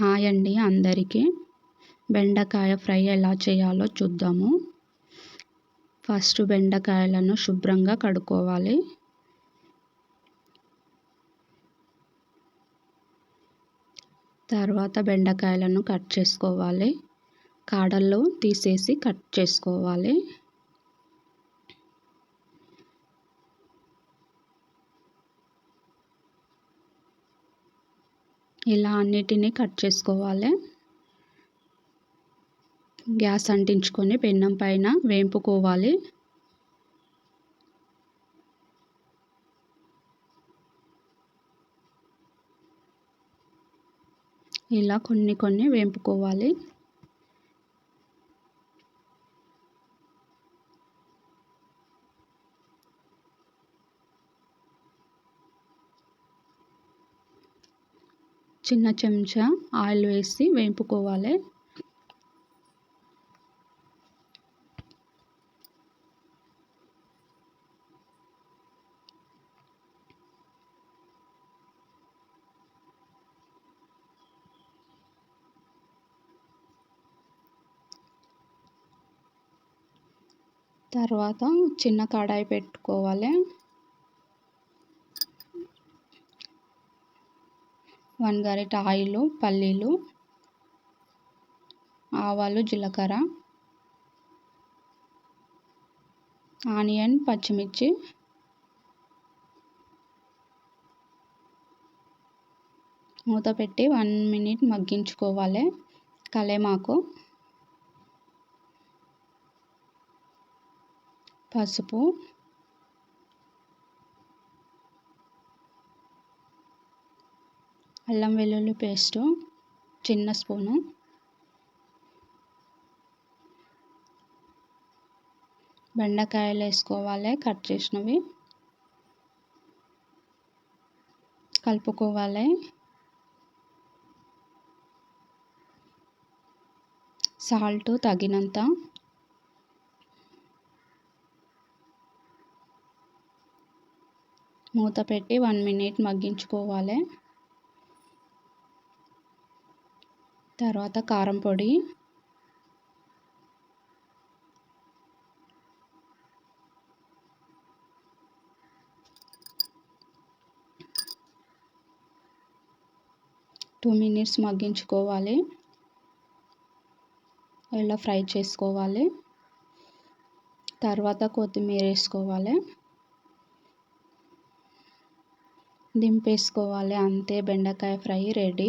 Hi అండి అందరికీ. బెండకాయ ఫ్రై ఎలా చేయాలో చూద్దాము. ఫస్ట్ బెండకాయలను శుభ్రంగా కడుక్కోవాలి. తర్వాత బెండకాయలను కట్ చేసుకోవాలి. కాడల్లో తీసేసి కట్ చేసుకోవాలి. ఇలా అన్నిటినీ కట్ చేసుకోవాలి. గ్యాస్ అంటించుకొని పెన్నం పైన వేంపుకోవాలి. ఇలా కొన్ని కొన్ని వేంపుకోవాలి. చిన్న చెంచా ఆయిల్ వేసి వేపుకోవాలి తర్వాత చిన్న కడాయి పెట్టుకోవాలి. వన్ గరిట ఆయిల్ పల్లీలు ఆవాలు జీలకర్ర ఆనియన్ పచ్చిమిర్చి మూత పెట్టి వన్ మినిట్ మగ్గించుకోవాలి. కలేమాకు పసుపు అల్లం వెల్లుల్లి పేస్టు చిన్న స్పూను. బెండకాయలు వేసుకోవాలి కట్ చేసినవి. కలుపుకోవాలి. సాల్ట్ తగినంత. మూత పెట్టి వన్ మినిట్ మగ్గించుకోవాలి. తర్వాత కారం పొడి. టూ మినిట్స్ మగ్గించుకోవాలి. ఇలా ఫ్రై చేసుకోవాలి. తర్వాత కొత్తిమీర వేసుకోవాలి. దింపేసుకోవాలి అంతే బెండకాయ ఫ్రై రెడీ.